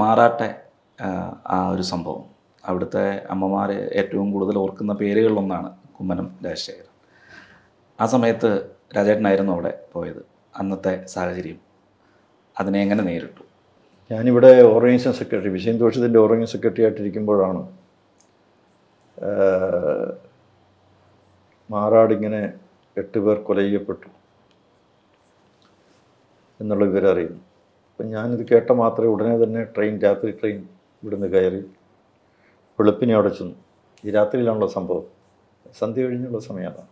മാറാട്ടെ ആ, ഒരു സംഭവം. അവിടുത്തെ അമ്മമാർ ഏറ്റവും കൂടുതൽ ഓർക്കുന്ന പേരുകളിലൊന്നാണ് കുമ്മനം രാജശേഖരൻ. ആ സമയത്ത് രാജേട്ടനായിരുന്നു അവിടെ പോയത് അന്നത്തെ സാഹചര്യം. അതിനെ എങ്ങനെ നേരിട്ടു? ഞാനിവിടെ ഓർഗനൈസിംഗ് സെക്രട്ടറി വിജയൻ ദോഷത്തിന്റെ ഓർഗനൈസിംഗ് സെക്രട്ടറി ആയിട്ടിരിക്കുമ്പോഴാണ് മാറാടിങ്ങനെ എട്ട് പേർ കൊല ചെയ്യപ്പെട്ടു എന്നുള്ള വിവരം അറിയുന്നു അപ്പം ഞാനിത് കേട്ട മാത്രമേ ഉടനെ തന്നെ ട്രെയിൻ രാത്രി ട്രെയിൻ ഇവിടുന്ന് കയറി വെളുപ്പിനെ അവിടെ ചെന്നു. ഈ രാത്രിയിലാണല്ലോ സംഭവം. സന്ധ്യ കഴിഞ്ഞുള്ള സമയമാണ്.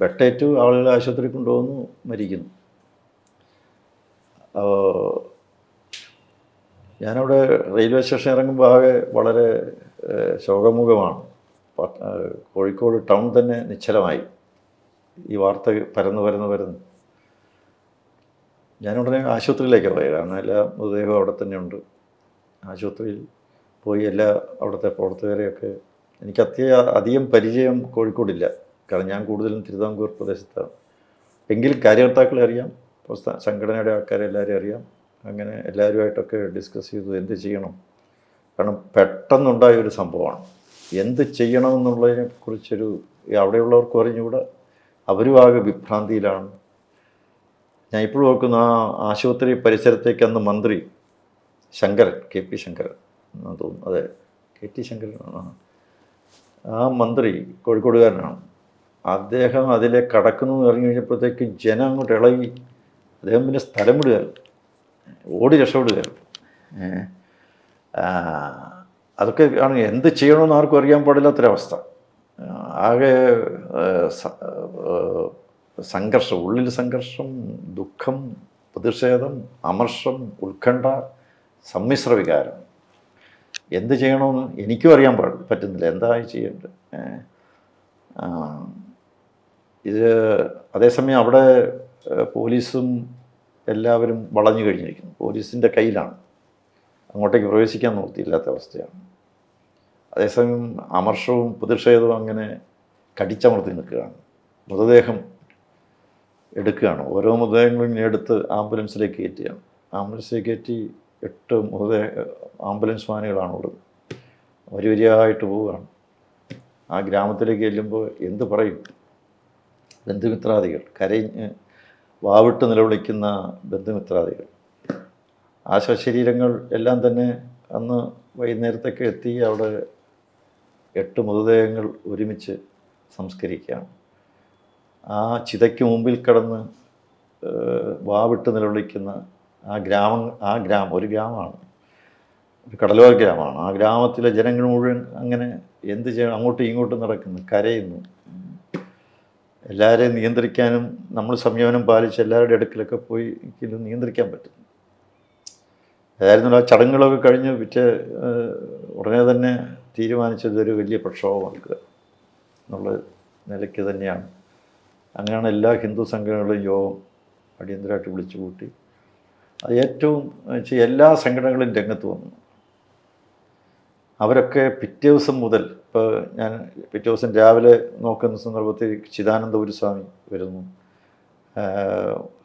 വെട്ടേറ്റ് ആളുകളെ ആശുപത്രി കൊണ്ടുപോകുന്നു മരിക്കുന്നു. ഞാനവിടെ റെയിൽവേ സ്റ്റേഷൻ ഇറങ്ങുമ്പോൾ ആകെ വളരെ ശോകമുഖമാണ്. കോഴിക്കോട് ടൗൺ തന്നെ നിശ്ചലമായി. ഈ വാർത്ത പരന്ന് പരന്ന് പരന്ന്. ഞാനുടനെ ആശുപത്രിയിലേക്ക് പോയി. കാരണം എല്ലാ മൃതദേഹവും അവിടെ തന്നെ ഉണ്ട്. ആശുപത്രിയിൽ പോയി എല്ലാ അവിടുത്തെ പ്രവർത്തകരെയൊക്കെ എനിക്ക് അത്യ അധികം പരിചയം കോഴിക്കോടില്ല. കാരണം ഞാൻ കൂടുതലും തിരുവിതാംകൂർ പ്രദേശത്താണ്. എങ്കിലും കാര്യകർത്താക്കളെ അറിയാം സംഘടനയുടെ ആൾക്കാരെ എല്ലാവരെയും അറിയാം. അങ്ങനെ എല്ലാവരുമായിട്ടൊക്കെ ഡിസ്കസ് ചെയ്തു എന്ത് ചെയ്യണം. കാരണം പെട്ടെന്നുണ്ടായ ഒരു സംഭവമാണ്. എന്ത് ചെയ്യണമെന്നുള്ളതിനെ കുറിച്ചൊരു അവിടെയുള്ളവർക്ക് അറിഞ്ഞുകൂടെ. അവരും ആകെ വിഭ്രാന്തിയിലാണ്. ഞാൻ ഇപ്പോഴും ഓർക്കുന്ന ആ ആശുപത്രി പരിസരത്തേക്ക് അന്ന് മന്ത്രി ശങ്കരൻ കെ പി ശങ്കരൻ തോന്നുന്നു. അതെ കെ ടി ശങ്കരൻ ആ മന്ത്രി കോഴിക്കോടുകാരനാണ്. അദ്ദേഹം അതിലെ കടക്കുന്നു ഇറങ്ങി കഴിഞ്ഞപ്പോഴത്തേക്ക് ജനം അങ്ങോട്ട് ഇളകി. അദ്ദേഹം പിന്നെ സ്ഥലം വിടുക ഓടി രക്ഷപ്പെടുക അതൊക്കെ ആണ് എന്ത് ചെയ്യണമെന്ന് ആർക്കും അറിയാൻ പാടില്ലാത്തൊരവസ്ഥ. ആകെ സംഘർഷം ഉള്ളിൽ സംഘർഷം ദുഃഖം പ്രതിഷേധം അമർഷം ഉത്കണ്ഠ സമ്മിശ്ര വികാരം. എന്ത് ചെയ്യണമെന്ന് എനിക്കും അറിയാൻ പറ്റുന്നില്ല. എന്തായി ചെയ്യേണ്ടത്? ഇത് അതേസമയം അവിടെ പോലീസും എല്ലാവരും വളഞ്ഞു കഴിഞ്ഞിരിക്കുന്നു. പോലീസിന്റെ കയ്യിലാണ്. അങ്ങോട്ടേക്ക് പ്രവേശിക്കാൻ നിർത്തിയില്ലാത്ത അവസ്ഥയാണ്. അതേസമയം അമർഷവും പ്രതിഷേധവും അങ്ങനെ കടിച്ചമർത്തി നിൽക്കുകയാണ്. മൃതദേഹം എടുക്കുകയാണ്. ഓരോ മൃതദേഹങ്ങളും ഇങ്ങനെ എടുത്ത് ആംബുലൻസിലേക്ക് കയറ്റുകയാണ്. ആംബുലൻസിലേക്ക് കയറ്റി എട്ട് മൃതദേഹ ആംബുലൻസ് വാനുകളാണ് ഉള്ളത് വരി വരിയായിട്ട് പോവുകയാണ്. ആ ഗ്രാമത്തിലേക്ക് ചെല്ലുമ്പോൾ എന്ത് പറയും? ബന്ധുമിത്രാദികൾ കരഞ്ഞ് വാവിട്ട് നിലവിളിക്കുന്ന ബന്ധുമിത്രാദികൾ. ആ ശവശരീരങ്ങൾ എല്ലാം തന്നെ അന്ന് വൈകുന്നേരത്തൊക്കെ എത്തി അവിടെ എട്ട് മൃതദേഹങ്ങൾ ഒരുമിച്ച് സംസ്കരിക്കുകയാണ്. ആ ചിതയ്ക്ക് മുമ്പിൽ കിടന്ന് വാവിട്ട് നിലവിളിക്കുന്ന ആ ഗ്രാമം ആ ഗ്രാമം ഒരു ഗ്രാമമാണ്. ഒരു കടലോര ഗ്രാമമാണ്. ആ ഗ്രാമത്തിലെ ജനങ്ങൾ മുഴുവൻ അങ്ങനെ എന്ത് ചെയ്യണം? അങ്ങോട്ടും ഇങ്ങോട്ടും നടക്കുന്നു കരയുന്നു. എല്ലാവരെയും നിയന്ത്രിക്കാനും നമ്മൾ സംയമനം പാലിച്ച് എല്ലാവരുടെ അടുക്കലൊക്കെ പോയി നിയന്ത്രിക്കാൻ പറ്റും. ഏതായിരുന്നു ആ ചടങ്ങുകളൊക്കെ കഴിഞ്ഞ് പിറ്റേ ഉടനെ തന്നെ തീരുമാനിച്ചത് ഒരു വലിയ പ്രക്ഷോഭമാക്കുക എന്നുള്ള നിലയ്ക്ക് തന്നെയാണ്. അങ്ങനെയാണ് എല്ലാ ഹിന്ദു സംഘടനകളും യോഗം അടിയന്തരമായിട്ട് വിളിച്ചു കൂട്ടി. അത് ഏറ്റവും എല്ലാ സംഘടനകളും രംഗത്ത് വന്നു. അവരൊക്കെ പിറ്റേ ദിവസം മുതൽ ഇപ്പോൾ ഞാൻ പിറ്റേ ദിവസം രാവിലെ നോക്കുന്ന സന്ദർഭത്തിൽ ചിദാനന്ദപുരി സ്വാമി വരുന്നു.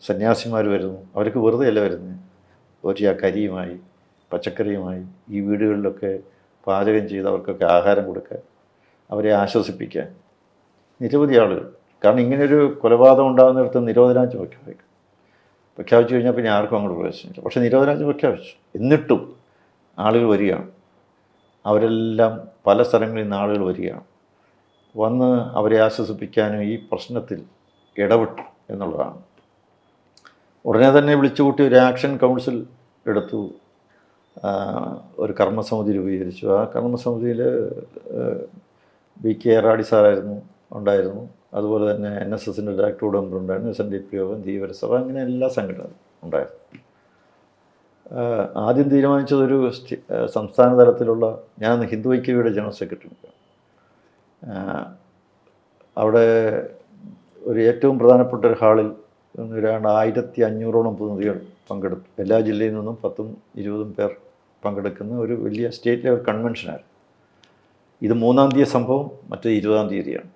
സന്യാസിമാർ വരുന്നു. അവർക്ക് വെറുതെ അല്ല വരുന്നത്. ഒരു ആ കരിയുമായി പച്ചക്കറിയുമായി ഈ വീടുകളിലൊക്കെ പാചകം ചെയ്ത് അവർക്കൊക്കെ ആഹാരം കൊടുക്കാൻ അവരെ ആശ്വസിപ്പിക്കാൻ നിരവധി ആളുകൾ കാരണം ഇങ്ങനെയൊരു കൊലപാതകം ഉണ്ടാകുന്നിടത്ത് നിരോധനാജ്ഞ പ്രഖ്യാപിക്കും. പ്രഖ്യാപിച്ചു കഴിഞ്ഞാൽ പിന്നെ ആർക്കും അങ്ങോട്ട് പ്രവേശനമില്ല പക്ഷേ നിരോധനാജ്ഞ പ്രഖ്യാപിച്ചു. എന്നിട്ടും ആളുകൾ വരികയാണ്. അവരെല്ലാം പല സ്ഥലങ്ങളിൽ നിന്ന് ആളുകൾ വരികയാണ്. വന്ന് അവരെ ആശ്വസിപ്പിക്കാനും ഈ പ്രശ്നത്തിൽ ഇടപെട്ടു എന്നുള്ളതാണ്. ഉടനെ തന്നെ വിളിച്ചുകൂട്ടി ഒരു ആക്ഷൻ കൗൺസിൽ എടുത്തു. ഒരു കർമ്മസമിതി രൂപീകരിച്ചു. ആ കർമ്മസമിതിയിൽ വി കെ ആറാടി സാറായിരുന്നു ഉണ്ടായിരുന്നു. അതുപോലെ തന്നെ എൻ എസ് എസിന്റെ ഡയറക്ടർ മെമ്പർ ഉണ്ടായിരുന്നു എസ് എൻ ഡി പി യോഗം ധീവരസഭ അങ്ങനെ എല്ലാ സംഘടനകളും ഉണ്ടായിരുന്നു. ആദ്യം തീരുമാനിച്ചതൊരു സംസ്ഥാന തലത്തിലുള്ള ഞാൻ ഹിന്ദു ഐക്യവിയുടെ ജനറൽ സെക്രട്ടറി. അവിടെ ഒരു ഏറ്റവും പ്രധാനപ്പെട്ട ഒരു ഹാളിൽ ഏതാണ്ട് ആയിരത്തി അഞ്ഞൂറോളം പ്രതിനിധികൾ പങ്കെടുത്തു. എല്ലാ ജില്ലയിൽ നിന്നും പത്തും ഇരുപതും പേർ പങ്കെടുക്കുന്ന ഒരു വലിയ സ്റ്റേറ്റ് ലെവൽ കൺവെൻഷനായിരുന്നു ഇത് മൂന്നാം തീയതി സംഭവം മറ്റേ ഇരുപതാം തീയതിയാണ്.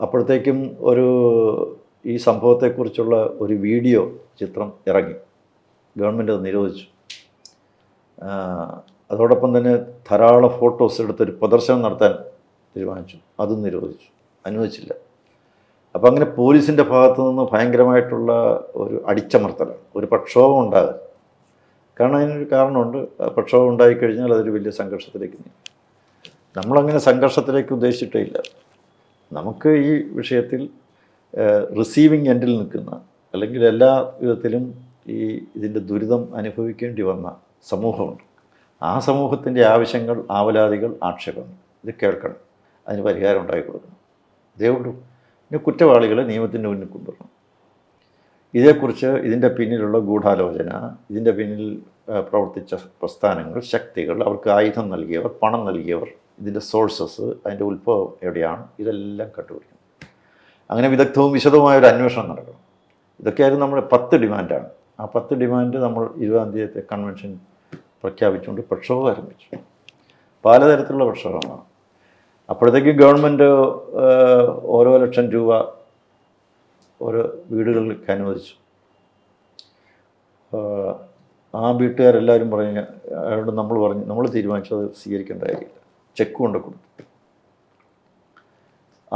അപ്പോഴത്തേക്കും ഒരു ഈ സംഭവത്തെക്കുറിച്ചുള്ള ഒരു വീഡിയോ ചിത്രം ഇറങ്ങി. ഗവൺമെന്റ് അത് നിരോധിച്ചു. അതോടൊപ്പം തന്നെ ധാരാളം ഫോട്ടോസ് എടുത്തൊരു പ്രദർശനം നടത്താൻ തീരുമാനിച്ചു. അതും നിരോധിച്ചു. അനുവദിച്ചില്ല. അപ്പോൾ അങ്ങനെ പോലീസിന്റെ ഭാഗത്തു നിന്ന് ഭയങ്കരമായിട്ടുള്ള ഒരു അടിച്ചമർത്തലാണ്. ഒരു പ്രക്ഷോഭം ഉണ്ടാകുക കാരണം അതിനൊരു കാരണമുണ്ട്. പ്രക്ഷോഭം ഉണ്ടായിക്കഴിഞ്ഞാൽ അതൊരു വലിയ സംഘർഷത്തിലേക്ക് നീങ്ങും. നമ്മളങ്ങനെ സംഘർഷത്തിലേക്ക് ഉദ്ദേശിച്ചിട്ടേ ഇല്ല. നമുക്ക് ഈ വിഷയത്തിൽ റിസീവിങ് എൻഡിൽ നിൽക്കുന്ന അല്ലെങ്കിൽ എല്ലാ വിധത്തിലും ഈ ഇതിന്റെ ദുരിതം അനുഭവിക്കേണ്ടി വന്ന സമൂഹമുണ്ട്. ആ സമൂഹത്തിന്റെ ആവശ്യങ്ങൾ ആവലാതികൾ ആക്ഷേപങ്ങൾ ഇത് കേൾക്കണം. അതിന് പരിഹാരം ഉണ്ടാക്കി കൊടുക്കണം. ഇതേ ഉള്ളൂ. പിന്നെ കുറ്റവാളികളെ നിയമത്തിന്റെ മുന്നിൽ കൊണ്ടുവരണം. ഇതേക്കുറിച്ച് ഇതിന്റെ പിന്നിലുള്ള ഗൂഢാലോചന ഇതിന്റെ പിന്നിൽ പ്രവർത്തിച്ച പ്രസ്ഥാനങ്ങൾ ശക്തികൾ അവർക്ക് ആയുധം നൽകിയവർ പണം നൽകിയവർ ഇതിന്റെ സോഴ്സസ് അതിന്റെ ഉത്ഭവം എവിടെയാണ്? ഇതെല്ലാം കണ്ടുപിടിക്കണം. അങ്ങനെ വിദഗ്ധവും വിശദവുമായ ഒരു അന്വേഷണം നടക്കണം. ഇതൊക്കെയായിരുന്നു നമ്മുടെ പത്ത് ഡിമാൻഡാണ്. ആ പത്ത് ഡിമാൻഡ് നമ്മൾ ഇരുപതാം തീയതി കൺവെൻഷൻ പ്രഖ്യാപിച്ചുകൊണ്ട് പ്രക്ഷോഭം ആരംഭിച്ചു. പലതരത്തിലുള്ള പ്രക്ഷോഭമാണ് അപ്പോഴത്തേക്ക് ഗവൺമെന്റ് ഓരോ ലക്ഷം രൂപ ഓരോ വീടുകളിലേക്ക് അനുവദിച്ചു. ആ വീട്ടുകാരെല്ലാവരും പറഞ്ഞു അതുകൊണ്ട് നമ്മൾ പറഞ്ഞു നമ്മൾ തീരുമാനിച്ചു അത് സ്വീകരിക്കേണ്ട കാര്യമില്ല ചെക്ക് കൊണ്ട് കൊടുത്തു.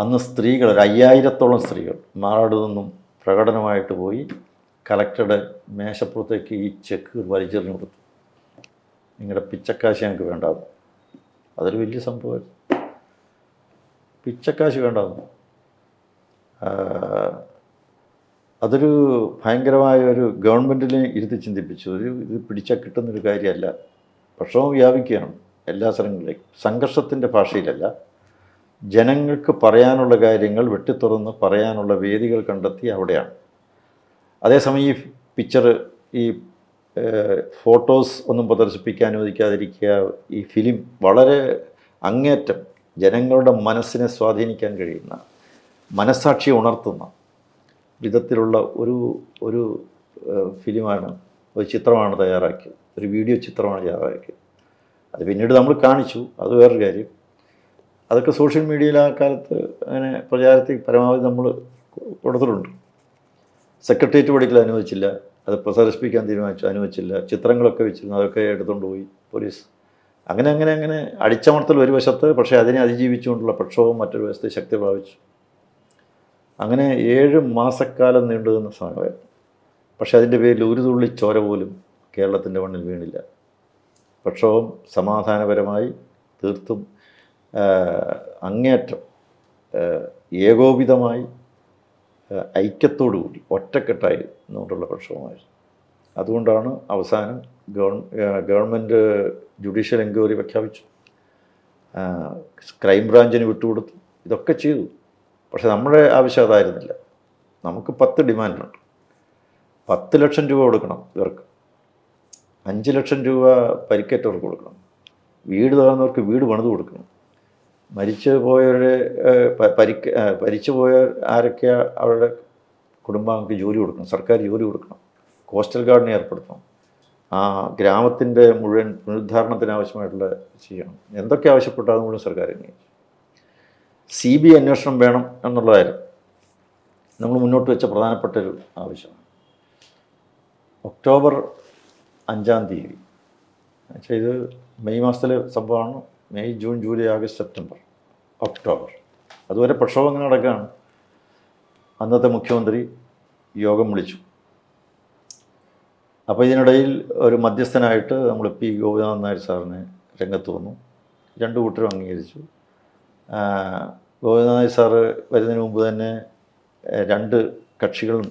അന്ന് സ്ത്രീകൾ ഒരു അയ്യായിരത്തോളം സ്ത്രീകൾ മാറാട് നിന്നും പ്രകടനമായിട്ട് പോയി കലക്ടറുടെ മേശപ്പുറത്തേക്ക് ഈ ചെക്ക് വലിച്ചെറിഞ്ഞു കൊടുത്തു. നിങ്ങളുടെ പിച്ചക്കാശ് ഞങ്ങൾക്ക് വേണ്ടാവും അതൊരു വലിയ സംഭവമായിരുന്നു. പിച്ചക്കാശ് വേണ്ടാവും അതൊരു ഭയങ്കരമായ ഒരു ഗവൺമെന്റിനെ ഇരുത്തി ചിന്തിപ്പിച്ചു. ഒരു ഇത് പിടിച്ചാൽ കിട്ടുന്നൊരു കാര്യമല്ല. പ്രക്ഷോഭം വ്യാപിക്കുകയാണ്. എല്ലാ സ്ഥലങ്ങളിലേക്കും. സംഘർഷത്തിന്റെ ഭാഷയിലല്ല. ജനങ്ങൾക്ക് പറയാനുള്ള കാര്യങ്ങൾ വെട്ടിത്തുറന്ന് പറയാനുള്ള വേദികൾ കണ്ടെത്തി അവിടെയാണ്. അതേസമയം ഈ പിക്ചർ ഈ ഫോട്ടോസ് ഒന്നും പ്രദർശിപ്പിക്കാൻ അനുവദിക്കാതിരിക്കുക ഈ ഫിലിം വളരെ അങ്ങേറ്റം ജനങ്ങളുടെ മനസ്സിനെ സ്വാധീനിക്കാൻ കഴിയുന്ന മനസ്സാക്ഷി ഉണർത്തുന്ന വിധത്തിലുള്ള ഒരു ഒരു ഫിലിമാണ് ഒരു ചിത്രമാണ് തയ്യാറാക്കിയത്. ഒരു വീഡിയോ ചിത്രമാണ് തയ്യാറാക്കിയത്. അത് പിന്നീട് നമ്മൾ കാണിച്ചു. അത് വേറൊരു കാര്യം. അതൊക്കെ സോഷ്യൽ മീഡിയയിൽ ആ കാലത്ത് അങ്ങനെ പ്രചാരത്തിൽ പരമാവധി നമ്മൾ കൊടുത്തിട്ടുണ്ട്. സെക്രട്ടേറിയറ്റ് പഠിക്കൽ അനുവദിച്ചില്ല. അത് പ്രസരിപ്പിക്കാൻ തീരുമാനിച്ചു. അനുവദിച്ചില്ല. ചിത്രങ്ങളൊക്കെ വെച്ചിരുന്നു. അതൊക്കെ എടുത്തുകൊണ്ട് പോയി പോലീസ്. അങ്ങനെ അങ്ങനെ അങ്ങനെ അടിച്ചമർത്തൽ ഒരു വശത്ത് പക്ഷേ അതിനെ അതിജീവിച്ചുകൊണ്ടുള്ള പ്രക്ഷോഭം മറ്റൊരു വശത്ത് ശക്തി പ്രാപിച്ചു. അങ്ങനെ ഏഴ് മാസക്കാലം നീണ്ടു നിന്ന സമയമായിരുന്നു. പക്ഷേ അതിന്റെ പേരിൽ ഒരു തുള്ളി ചോര പോലും കേരളത്തിന്റെ മണ്ണിൽ വീണില്ല. പ്രക്ഷോഭം സമാധാനപരമായി തീർത്തും അങ്ങേയറ്റം ഏകോപിതമായി ഐക്യത്തോടുകൂടി ഐക്യത്തോടു കൂടി ഒറ്റക്കെട്ടായി നിന്നുകൊണ്ടുള്ള പ്രക്ഷോഭമായിരുന്നു അതുകൊണ്ടാണ് അവസാനം ഗവൺ ഗവൺമെന്റ് ജുഡീഷ്യൽ എൻക്വയറി പ്രഖ്യാപിച്ചു. ക്രൈംബ്രാഞ്ചിന് വിട്ടുകൊടുത്തു. ഇതൊക്കെ ചെയ്തു. പക്ഷേ നമ്മുടെ ആവശ്യം അതായിരുന്നില്ല. നമുക്ക് പത്ത് ഡിമാൻഡുണ്ട്. പത്ത് ലക്ഷം രൂപ കൊടുക്കണം ഇവർക്ക്. അഞ്ച് ലക്ഷം രൂപ പരിക്കേറ്റവർക്ക് കൊടുക്കണം. വീട് തകർന്നവർക്ക് വീട് പണിത് കൊടുക്കണം. മരിച്ചു പോയവരെ ഏഹ്, പരിക്ക് മരിച്ചു പോയ ആരൊക്കെ അവരുടെ കുടുംബാംഗങ്ങൾക്ക് ജോലി കൊടുക്കണം? സർക്കാർ ജോലി കൊടുക്കണം. കോസ്റ്റൽ ഗാർഡിനെ ഏർപ്പെടുത്തണം. ആ ഗ്രാമത്തിന്റെ മുഴുവൻ പുനരുദ്ധാരണത്തിന് ആവശ്യമായിട്ടുള്ള ചെയ്യണം എന്തൊക്കെ ആവശ്യപ്പെട്ടാൽ മുഴുവൻ സർക്കാർ അംഗീകരിച്ചു സി ബി അന്വേഷണം വേണം എന്നുള്ളതായിരുന്നു. നമ്മൾ മുന്നോട്ട് വെച്ച പ്രധാനപ്പെട്ട ഒരു ആവശ്യമാണ്. ഒക്ടോബർ അഞ്ചാം തീയതി. ഇത് മെയ് മാസത്തിലെ സംഭവമാണ്. May June July August September October. അതുവരെ പ്രക്ഷോഭങ്ങൾ നടക്കുകയാണ്. അന്നത്തെ മുഖ്യമന്ത്രി യോഗം വിളിച്ചു. അപ്പോൾ ഇതിനിടയിൽ ഒരു മധ്യസ്ഥനായിട്ട് നമ്മൾ പി ഗോപിനാഥൻ നായർ സാറിനെ രംഗത്ത് വന്നു. രണ്ടു കൂട്ടരും അംഗീകരിച്ചു. ഗോപിനാഥ് നായർ സാറ് വരുന്നതിന് മുമ്പ് തന്നെ രണ്ട് കക്ഷികളും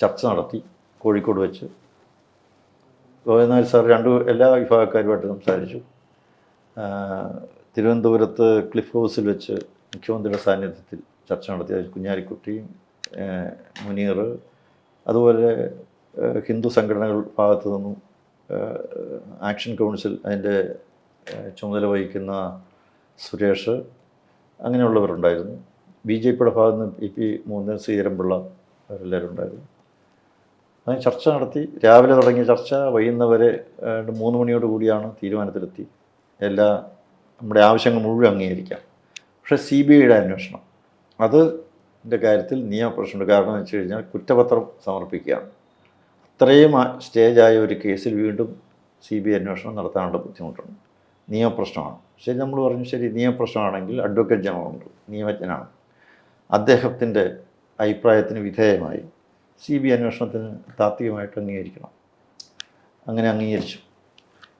ചർച്ച നടത്തി കോഴിക്കോട് വെച്ച് ഗോവിന്ദ നായർ സാർ രണ്ട് എല്ലാ വിഭാഗക്കാരുമായിട്ട് സംസാരിച്ചു. തിരുവനന്തപുരത്ത് ക്ലിഫ് ഹൗസിൽ വെച്ച് മുഖ്യമന്ത്രിയുടെ സാന്നിധ്യത്തിൽ ചർച്ച നടത്തിയ അതിൽ കുഞ്ഞാലിക്കുട്ടിയും മുനീർ അതുപോലെ ഹിന്ദു സംഘടനകൾ ഭാഗത്തു നിന്നും ആക്ഷൻ കൗൺസിൽ അതിന്റെ ചുമതല വഹിക്കുന്ന സുരേഷ് അങ്ങനെയുള്ളവരുണ്ടായിരുന്നു. ബി ജെ പിയുടെ ഭാഗത്ത് നിന്ന് ഇ പി മൂന്ന് ശ്രീധരൻപിള്ള അവരെല്ലാവരും ഉണ്ടായിരുന്നു അങ്ങനെ ചർച്ച നടത്തി. രാവിലെ തുടങ്ങിയ ചർച്ച വൈകുന്നവരെ മൂന്ന് മണിയോട് കൂടിയാണ് തീരുമാനത്തിലെത്തി. എല്ലാ നമ്മുടെ ആവശ്യങ്ങൾ മുഴുവൻ അംഗീകരിക്കാം. പക്ഷേ സി ബി ഐയുടെ അന്വേഷണം. അത് ന്റെ കാര്യത്തിൽ നിയമപ്രശ്നമുണ്ട്. കാരണം എന്ന് വെച്ച് കഴിഞ്ഞാൽ കുറ്റപത്രം സമർപ്പിക്കുകയാണ്. അത്രയും സ്റ്റേജായ ഒരു കേസിൽ വീണ്ടും സി ബി ഐ അന്വേഷണം നടത്താനുള്ള ബുദ്ധിമുട്ടുണ്ട്. നിയമപ്രശ്നമാണ്. ശരി നമ്മൾ പറഞ്ഞു ശരി നിയമപ്രശ്നമാണെങ്കിൽ അഡ്വക്കേറ്റ് ജനറൽ ഉണ്ട്. നിയമജ്ഞനാണ്. അദ്ദേഹത്തിന്റെ അഭിപ്രായത്തിന് വിധേയമായി. സി ബി അന്വേഷണത്തിന് താത്വികമായിട്ട് അംഗീകരിക്കണം. അങ്ങനെ അംഗീകരിച്ചു.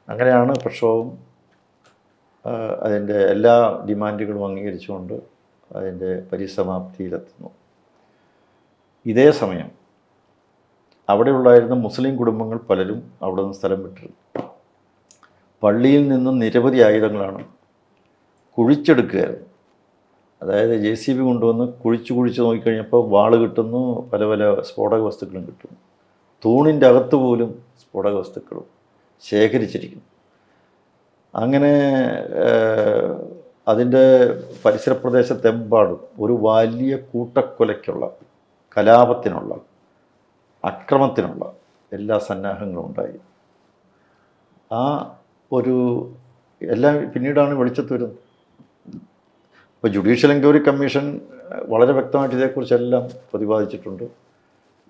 അങ്ങനെയാണ് പ്രക്ഷോഭം അതിന്റെ എല്ലാ ഡിമാൻഡുകളും അംഗീകരിച്ചുകൊണ്ട് അതിന്റെ പരിസമാപ്തിയിലെത്തുന്നു. ഇതേ സമയം അവിടെ ഉണ്ടായിരുന്ന മുസ്ലിം കുടുംബങ്ങൾ പലരും അവിടെ നിന്ന് സ്ഥലം വിട്ടിരുന്നു. പള്ളിയിൽ നിന്നും നിരവധി ആയുധങ്ങളാണ് കുഴിച്ചെടുക്കുകയായിരുന്നു. അതായത് ജെ സി ബി കൊണ്ടുവന്ന് കുഴിച്ച് കുഴിച്ച് നോക്കിക്കഴിഞ്ഞപ്പോൾ വാൾ കിട്ടുന്നു പല പല സ്ഫോടക വസ്തുക്കളും കിട്ടുന്നു. തൂണിന്റെ അകത്ത് പോലും സ്ഫോടക വസ്തുക്കളും ശേഖരിച്ചിരിക്കുന്നു. അങ്ങനെ അതിന്റെ പരിസര പ്രദേശത്തെമ്പാടും ഒരു വലിയ കൂട്ടക്കൊലയ്ക്കുള്ള കലാപത്തിനുള്ള അക്രമത്തിനുള്ള എല്ലാ സന്നാഹങ്ങളും ഉണ്ടായി. ആ ഒരു എല്ലാം പിന്നീടാണ് വെളിച്ചത്ത് വരുന്നത്. ഇപ്പോൾ ജുഡീഷ്യൽ എൻക്വയറി കമ്മീഷൻ വളരെ വ്യക്തമായിട്ട് ഇതേക്കുറിച്ചെല്ലാം പ്രതിപാദിച്ചിട്ടുണ്ട്.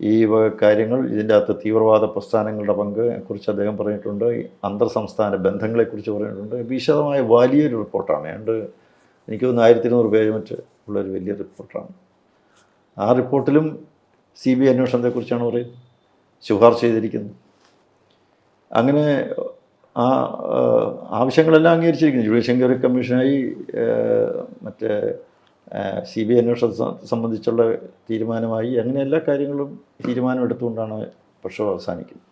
ഈ കാര്യങ്ങൾ ഇതിന്റെ അകത്ത് തീവ്രവാദ പ്രസ്ഥാനങ്ങളുടെ പങ്ക് കുറിച്ച് അദ്ദേഹം പറഞ്ഞിട്ടുണ്ട്. അന്തർ സംസ്ഥാന ബന്ധങ്ങളെക്കുറിച്ച് പറഞ്ഞിട്ടുണ്ട്. വിശദമായ വലിയൊരു റിപ്പോർട്ടാണ്. ഏണ്ട് എനിക്ക് തോന്നുന്നു ആയിരത്തി ഇരുന്നൂറ് പേജ് മറ്റ് ഉള്ളൊരു വലിയ റിപ്പോർട്ടാണ്. ആ റിപ്പോർട്ടിലും സി ബി ഐ അന്വേഷണത്തെക്കുറിച്ചാണ് പറയുന്നത്. ശുപാർശ ചെയ്തിരിക്കുന്നത് അങ്ങനെ ആ, ആവശ്യങ്ങളെല്ലാം അംഗീകരിച്ചിരിക്കുന്നു. ജുഡീഷ്യൽ എൻക്വയറി കമ്മീഷനായി മറ്റേ സി ബി ഐ അന്വേഷണത്തെ സംബന്ധിച്ചുള്ള തീരുമാനമായി അങ്ങനെ എല്ലാ കാര്യങ്ങളും തീരുമാനമെടുത്തുകൊണ്ടാണ് പ്രക്ഷോഭം അവസാനിക്കുന്നത്.